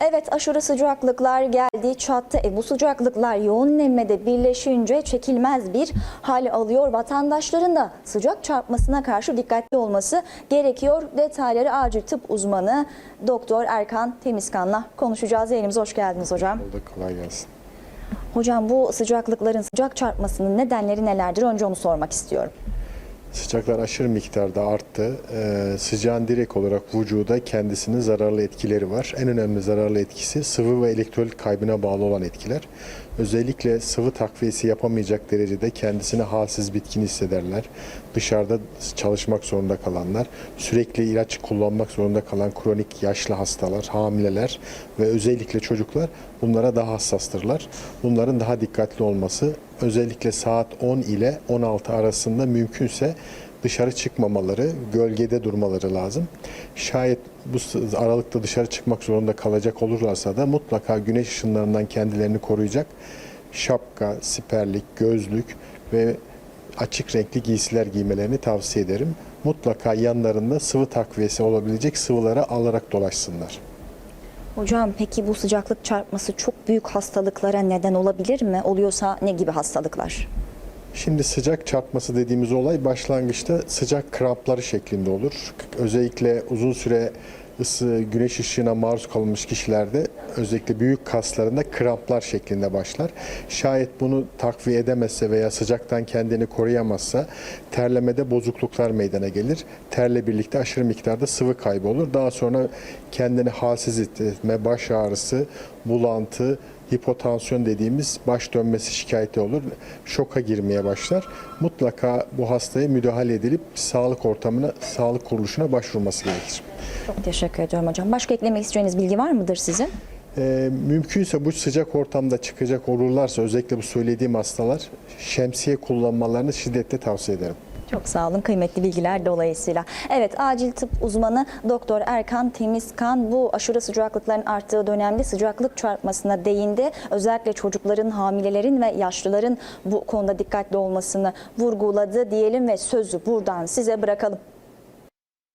Evet aşırı sıcaklıklar geldi çattı. E, bu sıcaklıklar yoğun nemmede birleşince çekilmez bir hal alıyor. Vatandaşların da sıcak çarpmasına karşı dikkatli olması gerekiyor. Detayları acil tıp uzmanı Doktor Erkan Temizkan'la konuşacağız. Yayınımıza hoş geldiniz hocam. Oldu kolay gelsin. Hocam bu sıcaklıkların sıcak çarpmasının nedenleri nelerdir? Önce onu sormak istiyorum. Sıcaklar aşırı miktarda arttı. Ee, sıcağın direkt olarak vücuda kendisinin zararlı etkileri var. En önemli zararlı etkisi sıvı ve elektrolit kaybına bağlı olan etkiler. Özellikle sıvı takviyesi yapamayacak derecede kendisini halsiz bitkin hissederler. Dışarıda çalışmak zorunda kalanlar, sürekli ilaç kullanmak zorunda kalan kronik yaşlı hastalar, hamileler ve özellikle çocuklar bunlara daha hassastırlar. Bunların daha dikkatli olması özellikle saat 10 ile 16 arasında mümkünse dışarı çıkmamaları, gölgede durmaları lazım. Şayet bu aralıkta dışarı çıkmak zorunda kalacak olurlarsa da mutlaka güneş ışınlarından kendilerini koruyacak şapka, siperlik, gözlük ve açık renkli giysiler giymelerini tavsiye ederim. Mutlaka yanlarında sıvı takviyesi olabilecek sıvıları alarak dolaşsınlar. Hocam peki bu sıcaklık çarpması çok büyük hastalıklara neden olabilir mi? Oluyorsa ne gibi hastalıklar? Şimdi sıcak çarpması dediğimiz olay başlangıçta sıcak krampları şeklinde olur. Özellikle uzun süre ısı, güneş ışığına maruz kalmış kişilerde özellikle büyük kaslarında kramplar şeklinde başlar. Şayet bunu takviye edemezse veya sıcaktan kendini koruyamazsa terlemede bozukluklar meydana gelir. Terle birlikte aşırı miktarda sıvı kaybı olur. Daha sonra kendini halsiz hissetme, baş ağrısı, bulantı, hipotansiyon dediğimiz baş dönmesi şikayeti olur. Şoka girmeye başlar. Mutlaka bu hastaya müdahale edilip sağlık ortamına, sağlık kuruluşuna başvurması gerekir. Çok teşekkür ediyorum hocam. Başka eklemek isteyeceğiniz bilgi var mıdır sizin? Ee, mümkünse bu sıcak ortamda çıkacak olurlarsa özellikle bu söylediğim hastalar şemsiye kullanmalarını şiddetle tavsiye ederim. Çok sağ olun kıymetli bilgiler dolayısıyla. Evet acil tıp uzmanı Doktor Erkan Temizkan bu aşırı sıcaklıkların arttığı dönemde sıcaklık çarpmasına değindi. Özellikle çocukların, hamilelerin ve yaşlıların bu konuda dikkatli olmasını vurguladı diyelim ve sözü buradan size bırakalım.